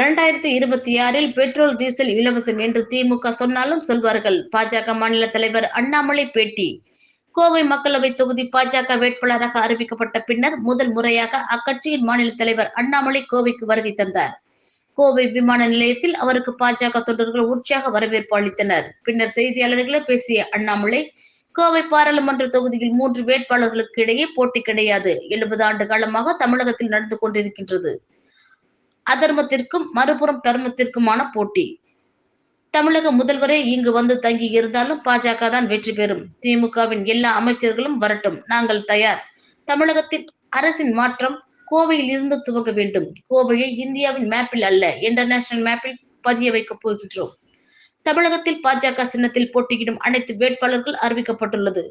இரண்டாயிரத்தி இருபத்தி ஆறில் பெட்ரோல் டீசல் இலவசம் என்று திமுக சொன்னாலும் சொல்வார்கள். பாஜக மாநில தலைவர் அண்ணாமலை பேட்டி. கோவை மக்களவை தொகுதி பாஜக வேட்பாளராக அறிவிக்கப்பட்ட பின்னர் முதல் முறையாக அக்கட்சியின் மாநில தலைவர் அண்ணாமலை கோவைக்கு வருகை தந்தார். கோவை விமான நிலையத்தில் அவருக்கு பாஜக தொண்டர்கள் உற்சாக வரவேற்பு அளித்தனர். பின்னர் செய்தியாளர்களை பேசிய அண்ணாமலை கோவை பாராளுமன்ற தொகுதியில் மூன்று வேட்பாளர்களுக்கு இடையே போட்டி கிடையாது. எழுபது ஆண்டு காலமாக தமிழகத்தில் நடந்து கொண்டிருக்கின்றது. அதர்மத்திற்கும் மறுபுறம் தர்மத்திற்குமான போட்டி. தமிழக முதல்வரே இங்கு வந்து தங்கி இருந்தாலும் பாஜக தான் வெற்றி பெறும். திமுகவின் எல்லா அமைச்சர்களும் வரட்டும் நாங்கள் தயார். தமிழகத்தில் அரசின் மாற்றம் கோவையில் இருந்து துவங்க வேண்டும். கோவையை இந்தியாவின் மேப்பில் அல்ல இன்டர்நேஷனல் மேப்பில் பதிய வைக்கப் போகின்றோம். தமிழகத்தில் பாஜக சின்னத்தில் போட்டியிடும் அனைத்து வேட்பாளர்கள் அறிவிக்கப்பட்டுள்ளது.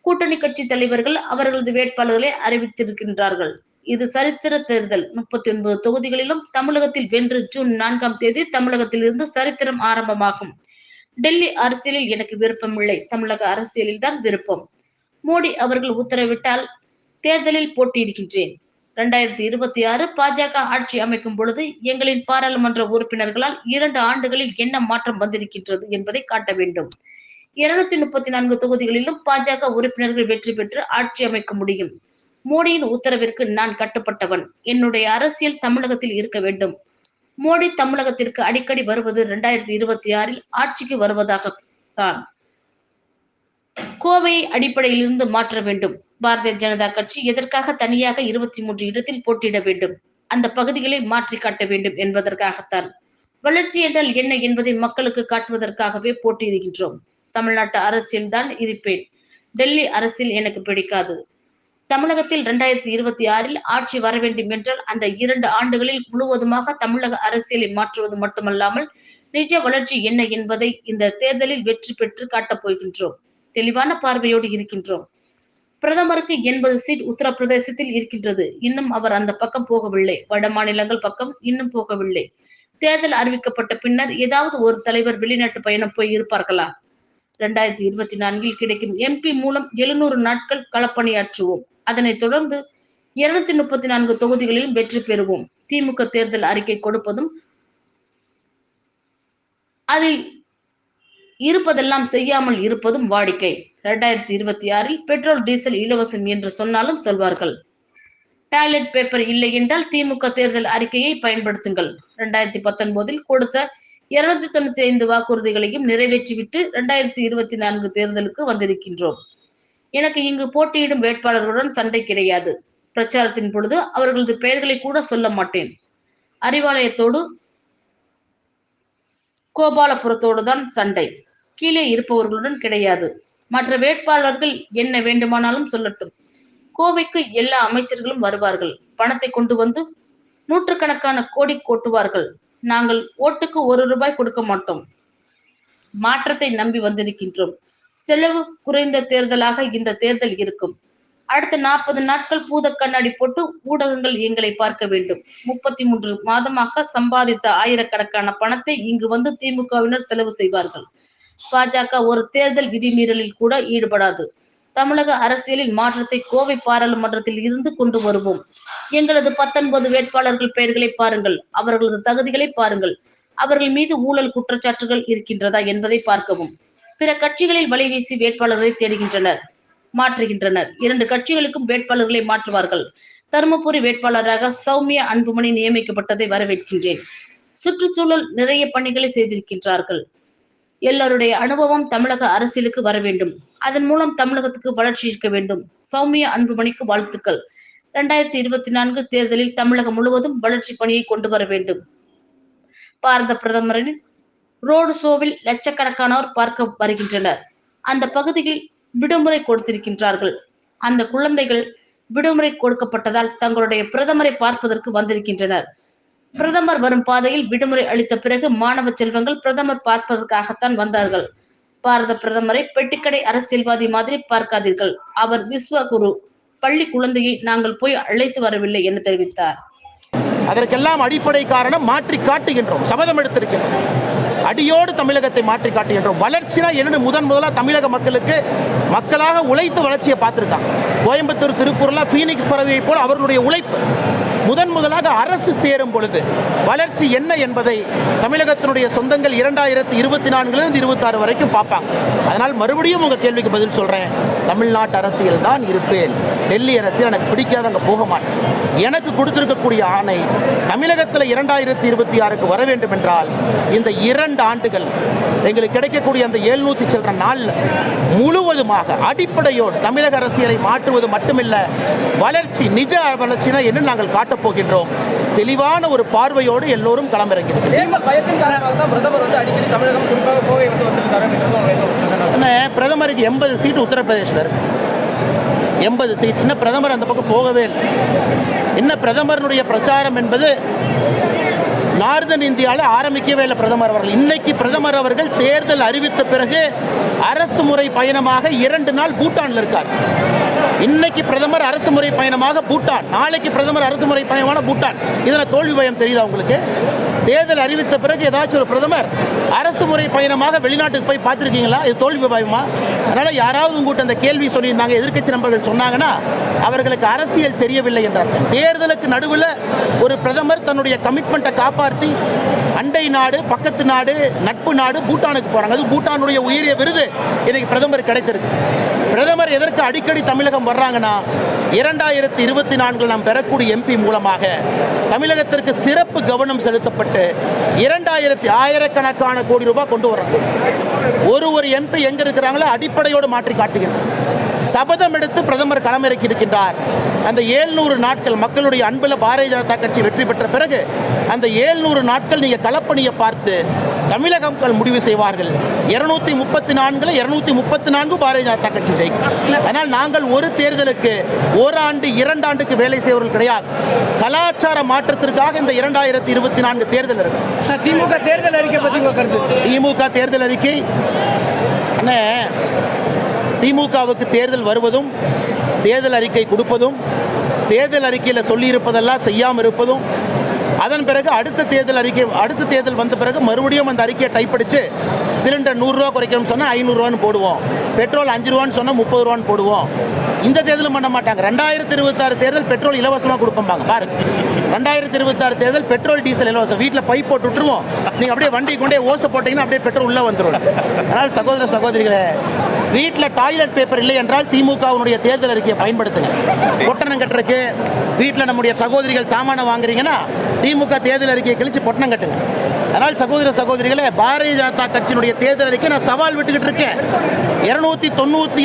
கூட்டணி கட்சி தலைவர்கள் அவர்களது வேட்பாளர்களை அறிவித்திருக்கின்றார்கள். இது சரித்திர தேர்தல். முப்பத்தி ஒன்பது தொகுதிகளிலும் தமிழகத்தில் வென்று ஜூன் நான்காம் தேதி தமிழகத்தில் இருந்து சரித்திரம் ஆரம்பமாகும். டெல்லி அரசியலில் எனக்கு விருப்பம் இல்லை தமிழக அரசியலில் தான் விருப்பம். மோடி அவர்கள் உத்தரவிட்டால் தேர்தலில் போட்டியிடுகின்றேன். இரண்டாயிரத்தி இருபத்தி ஆறு பாஜக ஆட்சி அமைக்கும் பொழுது எங்களின் பாராளுமன்ற உறுப்பினர்களால் இரண்டு ஆண்டுகளில் என்ன மாற்றம் வந்திருக்கின்றது என்பதை காட்ட வேண்டும். இருநூத்தி முப்பத்தி நான்கு தொகுதிகளிலும் பாஜக உறுப்பினர்கள் வெற்றி பெற்று ஆட்சி அமைக்க முடியும். மோடியின் உத்தரவிற்கு நான் கட்டுப்பட்டவன். என்னுடைய அரசியல் தமிழகத்தில் இருக்க வேண்டும். மோடி தமிழகத்திற்கு அடிக்கடி வருவது இரண்டாயிரத்தி இருபத்தி ஆறில் ஆட்சிக்கு வருவதாகத்தான். கோவையை அடிப்படையிலிருந்து மாற்ற வேண்டும். பாரதிய ஜனதா கட்சி எதற்காக தனியாக இருபத்தி மூன்று இடத்தில் போட்டியிட வேண்டும்? அந்த பகுதிகளை மாற்றி காட்ட வேண்டும் என்பதற்காகத்தான். வளர்ச்சி என்றால் என்ன என்பதை மக்களுக்கு காட்டுவதற்காகவே போட்டியிடுகின்றோம். தமிழ்நாட்டு அரசியல் தான் இருப்பேன். டெல்லி அரசியல் எனக்கு பிடிக்காது. தமிழகத்தில் இரண்டாயிரத்தி இருபத்தி ஆறில் ஆட்சி வர வேண்டும் என்றால் அந்த இரண்டு ஆண்டுகளில் முழுவதுமாக தமிழக அரசியலை மாற்றுவது மட்டுமல்லாமல் நிஜ வளர்ச்சி என்ன என்பதை இந்த தேர்தலில் வெற்றி பெற்று காட்டப் போகின்றோம். தெளிவான பார்வையோடு இருக்கின்றோம். பிரதமருக்கு எண்பது சீட் உத்தரப்பிரதேசத்தில் இருக்கின்றது. இன்னும் அவர் அந்த பக்கம் போகவில்லை. வட மாநிலங்கள் பக்கம் இன்னும் போகவில்லை. தேர்தல் அறிவிக்கப்பட்ட பின்னர் ஏதாவது ஒரு தலைவர் வெளிநாட்டு பயணம் போய் இருப்பார்களா இரண்டாயிரத்தி இருபத்தி நான்கில் கிடைக்கும் எம்பி மூலம் எழுநூறு நாட்கள் களப்பணியாற்றுவோம். அதனைத் தொடர்ந்து இருநூத்தி முப்பத்தி நான்கு தொகுதிகளிலும் வெற்றி பெறுவோம். திமுக தேர்தல் அறிக்கை கொடுப்பதும் அதில் இருப்பதெல்லாம் செய்யாமல் இருப்பதும் வாடிக்கை. இரண்டாயிரத்தி இருபத்தி ஆறில் பெட்ரோல் டீசல் இலவசம் என்று சொன்னாலும் சொல்வார்கள். டாய்லெட் பேப்பர் இல்லை என்றால் திமுக தேர்தல் அறிக்கையை பயன்படுத்துங்கள். இரண்டாயிரத்தி பத்தொன்பதில் கொடுத்த இருநூத்தி தொண்ணூத்தி ஐந்து வாக்குறுதிகளையும் நிறைவேற்றிவிட்டு இரண்டாயிரத்தி இருபத்தி நான்கு தேர்தலுக்கு வந்திருக்கின்றோம். எனக்கு இங்கு போட்டியிடும் வேட்பாளர்களுடன் சண்டை கிடையாது. பிரச்சாரத்தின் பொழுது அவர்களது பெயர்களை கூட சொல்ல மாட்டேன். அறிவாலயத்தோடு கோபாலபுரத்தோடு தான் சண்டை. கீழே இருப்பவர்களுடன் கிடையாது. மற்ற வேட்பாளர்கள் என்ன வேண்டுமானாலும் சொல்லட்டும். கோவைக்கு எல்லா அமைச்சர்களும் வருவார்கள். பணத்தை கொண்டு வந்து நூற்றுக்கணக்கான கோடி கொட்டுவார்கள். நாங்கள் ஓட்டுக்கு ஒரு ரூபாய் கொடுக்க மாட்டோம். மாற்றத்தை நம்பி வந்திருக்கின்றோம். செலவு குறைந்த தேர்தலாக இந்த தேர்தல் இருக்கும். அடுத்த நாற்பது நாட்கள் பூத கண்ணாடி போட்டு ஊடகங்கள் எங்களை பார்க்க வேண்டும். முப்பத்தி மூன்று மாதமாக சம்பாதித்த ஆயிரக்கணக்கான பணத்தை இங்கு வந்து திமுகவினர் செலவு செய்வார்கள். பாஜக ஒரு தேர்தல் விதிமீறலில் கூட ஈடுபடாது. தமிழக அரசியலில் மாற்றத்தை கோவை பாராளுமன்றத்தில் இருந்து கொண்டு வருவோம். எங்களது பத்தொன்பது வேட்பாளர்கள் பெயர்களை பாருங்கள். அவர்களது தகுதிகளை பாருங்கள். அவர்கள் மீது ஊழல் குற்றச்சாட்டுகள் இருக்கின்றதா என்பதை பார்க்கவும். பிற கட்சிகளில் வலைவீசி வேட்பாளர்களை தேடுகின்றனர் மாற்றுகின்றனர். இரண்டு கட்சிகளுக்கும் வேட்பாளர்களை மாற்றுவார்கள். தருமபுரி வேட்பாளராக சௌமியா அன்புமணி நியமிக்கப்பட்டதை வரவேற்கின்றேன். சுற்றுச்சூழல் நிறைய பணிகளை செய்திருக்கின்றார்கள். எல்லோருடைய அனுபவம் தமிழக அரசியலுக்கு வர வேண்டும். அதன் மூலம் தமிழகத்துக்கு வளர்ச்சி இருக்க வேண்டும். சௌமியா அன்புமணிக்கு வாழ்த்துக்கள். இரண்டாயிரத்தி இருபத்தி நான்கு தேர்தலில் தமிழகம் முழுவதும் வளர்ச்சி பணியை கொண்டு வர வேண்டும். பாரத பிரதமரின் ரோடு ஷோவில் லட்சக்கணக்கானோர் பார்க்க வருகின்றனர். அந்த பகுதியில் விடுமுறை கொடுத்திருக்கின்றார்கள். அந்த குழந்தைகள் விடுமுறை கொடுக்கப்பட்டதால் தங்களுடைய பிரதமரை பார்ப்பதற்கு வந்திருக்கின்றனர். பிரதமர் வரும் பாதையில் விடுமுறை அளித்த பிறகு மாணவ செல்வங்கள் பிரதமர் பார்ப்பதற்காகத்தான் வந்தார்கள். பாரத பிரதமரை பெட்டிக்கடை அரசியல்வாதி மாதிரி பார்க்காதீர்கள். அவர் விஸ்வகுரு. பள்ளி குழந்தையை நாங்கள் போய் அழைத்து வரவில்லை என தெரிவித்தார். அதற்கெல்லாம் அடிப்படை காரணம் மாற்றி காட்டுகின்றோம் சபதம் எடுத்திருக்கின்றோம். அடியோடு தமிழகத்தை மாற்றி காட்டுகின்றோம் வளர்ச்சினா என்னென்னு முதன் முதலாக தமிழக மக்களுக்கு மக்களாக உழைத்து வளர்ச்சியை பார்த்துருக்கான் கோயம்புத்தூர் திருப்பூரில் ஃபீனிக்ஸ் பறவையை போல் அவர்களுடைய உழைப்பு. முதன் முதலாக அரசு சேரும் பொழுது வளர்ச்சி என்ன என்பதை தமிழகத்தினுடைய சொந்தங்கள் இரண்டாயிரத்தி இருபத்தி நான்குலேருந்து இருபத்தாறு வரைக்கும் பார்ப்பாங்க. அதனால் மறுபடியும் உங்கள் கேள்விக்கு பதில் சொல்கிறேன் தமிழ்நாட்டு அரசியல் தான் இருப்பேன். டெல்லி அரசியல் எனக்கு பிடிக்காத அங்கே போக மாட்டேன். எனக்கு கொடுத்திருக்கக்கூடிய ஆணை தமிழகத்தில் இரண்டாயிரத்தி இருபத்தி ஆறுக்கு வர வேண்டும் என்றால் இந்த இரண்டு ஆண்டுகள் எங்களுக்கு கிடைக்கக்கூடிய அந்த எழுநூற்றி சில்லற நாளில் முழுவதுமாக அடிப்படையோடு தமிழக அரசியலை மாற்றுவது மட்டுமில்ல வளர்ச்சி நிஜ வளர்ச்சினா என்ன நாங்கள் காட்டப் போகின்றோம்? தெளிவான ஒரு பார்வையோடு எல்லோரும். என்ன பிரதமருக்கு எண்பது சீட்டு உத்தரப்பிரதேசத்தில் இருக்கு. எண்பது சீட். இன்னும் பிரதமர் அந்த பக்கம் போகவே இல்லை. இன்னும் பிரதமருடைய பிரச்சாரம் என்பது நார்தன் இந்தியாவில் ஆரம்பிக்கவே இல்லை பிரதமர் அவர்கள். இன்னைக்கு பிரதமர் அவர்கள் தேர்தல் அறிவித்த பிறகு அரசு முறை பயணமாக இரண்டு நாள் பூட்டானில் இருக்கார். இன்னைக்கு பிரதமர் அரசு முறை பயணமாக பூட்டான். நாளைக்கு பிரதமர் அரசு முறை பயணமான பூட்டான். இதில் தோல்வி பயம் தெரியுதா உங்களுக்கு? தேர்தல் அறிவித்த பிறகு ஏதாச்சும் ஒரு பிரதமர் அரசு முறை பயணமாக வெளிநாட்டுக்கு போய் பார்த்துருக்கீங்களா? இது தோல்வி பயமா அதனால் யாராவது உங்கள்கிட்ட அந்த கேள்வி சொல்லியிருந்தாங்க எதிர்க்கட்சி நண்பர்கள் சொன்னாங்கன்னா அவர்களுக்கு அரசியல் தெரியவில்லை என்ற அர்த்தம். தேர்தலுக்கு நடுவில் ஒரு பிரதமர் தன்னுடைய கமிட்மெண்ட்டை காப்பாற்றி அண்டை நாடு பக்கத்து நாடு நட்பு நாடு பூட்டானுக்கு போகிறாங்க அது பூட்டானுடைய உயரிய விருது இன்னைக்கு பிரதமர் கிடைத்திருக்கு. பிரதமர் எதற்கு அடிக்கடி தமிழகம் வர்றாங்கன்னா இரண்டாயிரத்தி இருபத்தி நான்கில் நாம் பெறக்கூடிய எம்பி மூலமாக தமிழகத்திற்கு சிறப்பு கவனம் செலுத்தப்பட்டு இரண்டாயிரத்தி ஆயிரக்கணக்கான கோடி ரூபாய் கொண்டு வர்றாங்க ஒரு ஒரு எம்பி எங்க இருக்கிறாங்களோ அடிப்படையோடு மாற்றி காட்டுகின்றனர் சபதம் எடுத்து பிரதமர் களமிறக்கி இருக்கின்றார். அந்த ஏழ்நூறு நாட்கள் மக்களுடைய அன்பில் பாரதிய ஜனதா கட்சி வெற்றி பெற்ற பிறகு அந்த ஏழ்நூறு நாட்கள் நீங்கள் களப்பணியை பார்த்து தமிழக மக்கள் முடிவு செய்வார்கள். இருநூத்தி முப்பத்தி நான்குல இருநூத்தி முப்பத்தி நான்கு பாரதிய ஜனதா கட்சி ஜெயிக்கும். அதனால் நாங்கள் ஒரு தேர்தலுக்கு ஓராண்டு இரண்டாண்டுக்கு வேலை செய்வர்கள் கிடையாது. கலாச்சார மாற்றத்திற்காக இந்த இரண்டாயிரத்தி இருபத்தி நான்கு தேர்தல் இருக்கு. திமுக தேர்தல் அறிக்கை உங்க கருத்து? திமுக தேர்தல் அறிக்கை. அண்ணே திமுகவுக்கு தேர்தல் வருவதும் தேர்தல் அறிக்கை கொடுப்பதும் தேர்தல் அறிக்கையில் சொல்லியிருப்பதெல்லாம் செய்யாமல் இருப்பதும் அதன் பிறகு அடுத்த தேர்தல் அறிக்கை அடுத்த தேர்தல் வந்த பிறகு மறுபடியும் அந்த அறிக்கையை டைப் அடித்து சிலிண்டர் நூறுரூவா குறைக்கணும்னு சொன்னால் ஐநூறுரூவான்னு போடுவோம். பெட்ரோல் அஞ்சு ரூபான்னு சொன்னால் முப்பது ரூபான்னு போடுவோம். இந்த தேர்தலும் பண்ண மாட்டாங்க. ரெண்டாயிரத்தி இருபத்தாறு தேர்தல் பெட்ரோல் இலவசமாக கொடுப்பாங்க பாரு ரெண்டாயிரத்தி இருபத்தாறு தேர்தல் பெட்ரோல் டீசல் இலவசம். வீட்டில் பைப் போட்டு விட்டுருவோம். நீங்கள் அப்படியே வண்டி கொண்டே ஓசை போட்டிங்கன்னா அப்படியே பெட்ரோல் உள்ளே வந்துடும் அதனால் சகோதர சகோதரிகளே வீட்டில் டாய்லெட் பேப்பர் இல்லை என்றால் திமுகவினுடைய தேர்தல் அறிக்கையை பயன்படுத்துங்க. ஒட்டணம் கட்டுறதுக்கு வீட்டில் நம்முடைய சகோதரிகள் சாமானை வாங்குறீங்கன்னா திமுக தேர்தல் அறிக்கையை கழிச்சு பொட்டணம் கட்டுங்க. அதனால் சகோதர சகோதரிகளே பாரதிய ஜனதா கட்சியினுடைய தேர்தல் அறிக்கை நான் சவால் விட்டுக்கிட்டு இருக்கேன். இருநூத்தி தொண்ணூற்றி